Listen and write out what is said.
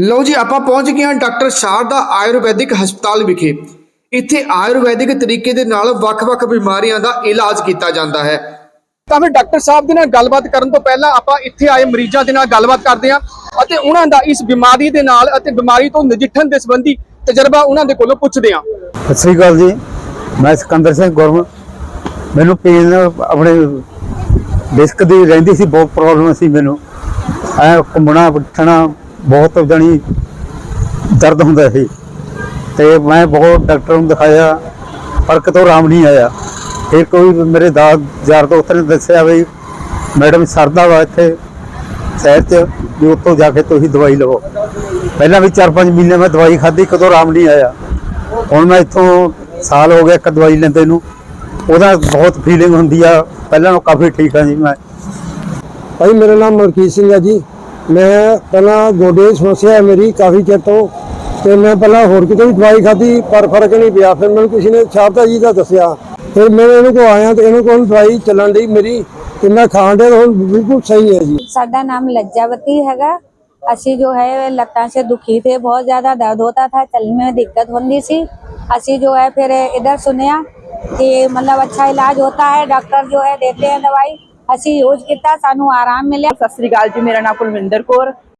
ਲਓ ਜੀ, ਆਪਾਂ ਪਹੁੰਚ ਗਏ ਹਾਂ ਡਾਕਟਰ ਸ਼ਾਰਦਾ ਆਯੁਰਵੈਦਿਕ ਹਸਪਤਾਲ ਵਿਖੇ। ਇੱਥੇ ਆਯੁਰਵੈਦਿਕ ਤਰੀਕੇ ਦੇ ਨਾਲ ਵੱਖ-ਵੱਖ ਬਿਮਾਰੀਆਂ ਦਾ ਇਲਾਜ ਕੀਤਾ ਜਾਂਦਾ ਹੈ। ਤਾਂ ਫਿਰ ਡਾਕਟਰ ਸਾਹਿਬ ਦੇ ਨਾਲ ਗੱਲਬਾਤ ਕਰਨ ਤੋਂ ਪਹਿਲਾਂ ਆਪਾਂ ਇੱਥੇ ਆਏ, ਮਰੀਜ਼ਾਂ ਦੇ ਨਾਲ ਗੱਲਬਾਤ ਕਰਦੇ ਹਾਂ ਅਤੇ ਉਹਨਾਂ ਦਾ ਇਸ ਬਿਮਾਰੀ ਦੇ ਨਾਲ ਅਤੇ ਬਿਮਾਰੀ ਤੋਂ ਨਜਿੱਠਣ ਦੇ ਸੰਬੰਧੀ ਤਜਰਬਾ ਉਹਨਾਂ ਦੇ ਕੋਲੋਂ ਪੁੱਛਦੇ ਹਾਂ। ਸਤਿ ਸ੍ਰੀ ਅਕਾਲ ਜੀ, ਮੈਂ ਸਿਕੰਦਰ ਸਿੰਘ ਗੁਰਮ। ਮੈਨੂੰ ਪੇਨ ਆਪਣੇ ਡਿਸਕ ਦੀ ਰਹਿੰਦੀ ਸੀ, ਬਹੁਤ ਪ੍ਰੋਬਲਮ ਸੀ ਮੈਨੂੰ। ਐ ਘੁੰਮਣਾ ਉੱਠਣਾ ਬਹੁਤ ਜਣੀ ਦਰਦ ਹੁੰਦਾ ਸੀ। ਤੇ ਮੈਂ ਬਹੁਤ ਡਾਕਟਰ ਨੂੰ ਦਿਖਾਇਆ, ਪਰ ਕਿਤੋਂ ਆਰਾਮ ਨਹੀਂ ਆਇਆ। ਫਿਰ ਕੋਈ ਮੇਰੇ ਦਾ ਯਾਰ ਦੋਸਤ ਨੇ ਦੱਸਿਆ ਵੀ ਮੈਡਮ ਸਰਦਾ ਵਾ ਇੱਥੇ ਸ਼ਹਿਰ 'ਚ, ਵੀ ਉੱਥੋਂ ਜਾ ਕੇ ਤੁਸੀਂ ਦਵਾਈ ਲਵੋ। ਪਹਿਲਾਂ ਵੀ 4-5 ਮਹੀਨੇ ਮੈਂ ਦਵਾਈ ਖਾਧੀ ਕਦੋਂ ਆਰਾਮ ਨਹੀਂ ਆਇਆ। ਹੁਣ ਮੈਂ ਇੱਥੋਂ ਸਾਲ ਹੋ ਗਿਆ ਇੱਕ ਦਵਾਈ ਲੈਂਦੇ ਨੂੰ। ਉਹਦਾ ਬਹੁਤ ਫੀਲਿੰਗ ਹੁੰਦੀ ਆ। ਪਹਿਲਾਂ ਨਾਲੋਂ ਕਾਫੀ ਠੀਕ ਆ ਜੀ ਮੈਂ। ਭਾਈ, ਮੇਰਾ ਨਾਮ ਮਲਕੀਤ ਸਿੰਘ ਆ ਜੀ। मैं पहला गोडे समस्या है मेरी काफ़ी चिर तो मैं पहला होर कित भी दवाई खाधी पर फ़र्क नहीं पाया फिर मैं किसी ने छापता जी का दसिया फिर मैं इन्हों को आया तो इन्होंने को दवाई चलन दी मेरी तो मैं खान दिया हम बिल्कुल सही है जी सा नाम लज्जावती हैगा असी जो है लत्ता से दुखी थे बहुत ज़्यादा दर्द होता था चलने में दिक्कत होती सी असी जो है फिर इधर सुनिया कि मतलब अच्छा इलाज होता है डॉक्टर जो है देते हैं दवाई ਅਸੀਂ ਯੂਜ਼ ਕੀਤਾ ਸਾਨੂੰ ਆਰਾਮ ਮਿਲਿਆ। ਸਤਿ ਸ੍ਰੀ ਅਕਾਲ ਜੀ ਮੇਰਾ ਨਾਮ ਕੁਲਵਿੰਦਰ ਕੌਰ।